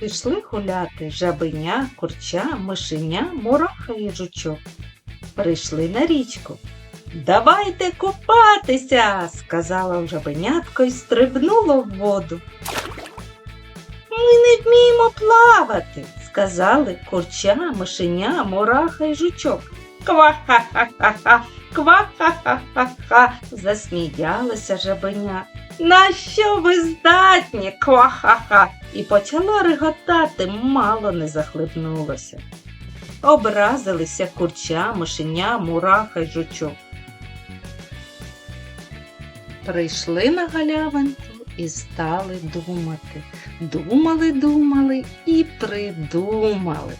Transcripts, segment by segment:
Пішли гуляти жабеня, курча, мишеня, мураха і жучок. Прийшли на річку. Давайте купатися, сказала жабенятко і стрибнуло в воду. Ми не вміємо плавати, сказали курча, мишеня, мураха і жучок. Ква-ха-ха-ха-ха, ква-ха-ха-ха-ха, засміялася жабеня. На що ви здатні? Ква-ха-ха. І почало реготати, мало не захлипнулося. Образилися курча, мишеня, мураха й жучок. Прийшли на галявинку і стали думати. Думали, думали і придумали.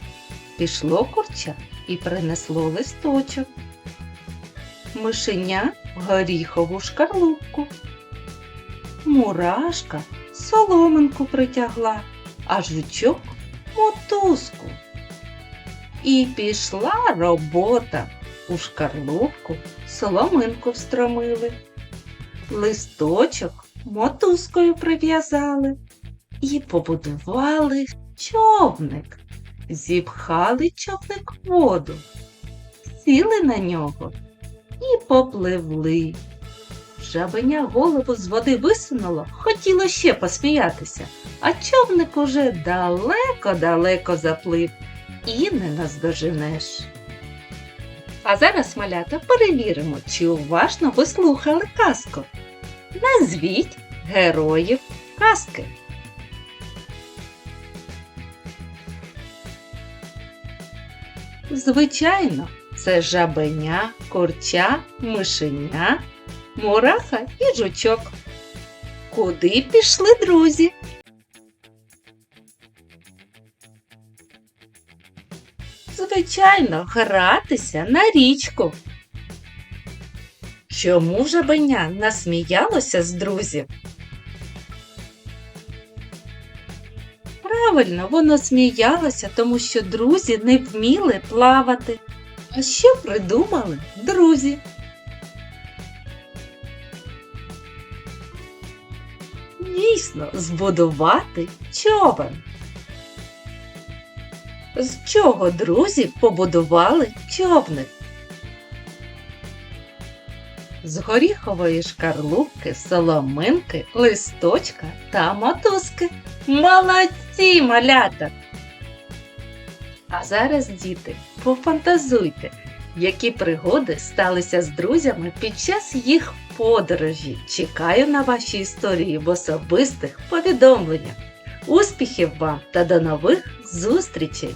Пішло курча і принесло листочок. Мишеня горіхову шкарлупку. Мурашка соломинку притягла, а жучок мотузку. І пішла робота. У шкарлупку соломинку встромили, листочок мотузкою прив'язали і побудували човник. Зіпхали човник воду, сіли на нього і попливли. Жабеня голову з води висунуло, хотіло ще посміятися, а човник уже далеко-далеко заплив і не наздоженеш. А зараз, малята, перевіримо, чи уважно ви слухали казку. Назвіть героїв казки. Звичайно, це жабеня, курча, мишеня, мураха і жучок. Куди пішли друзі? Звичайно, гратися на річку. Чому жабеня насміялося з друзів? Правильно, воно сміялося, тому що друзі не вміли плавати. А що придумали друзі? Дійсно, збудувати човен. З чого друзі побудували човник? З горіхової шкарлупки, соломинки, листочка та мотузки. Молодці, малята! А зараз, діти, пофантазуйте, які пригоди сталися з друзями під час їх подорожі. Чекаю на ваші історії в особистих повідомленнях. Успіхів вам та до нових зустрічей!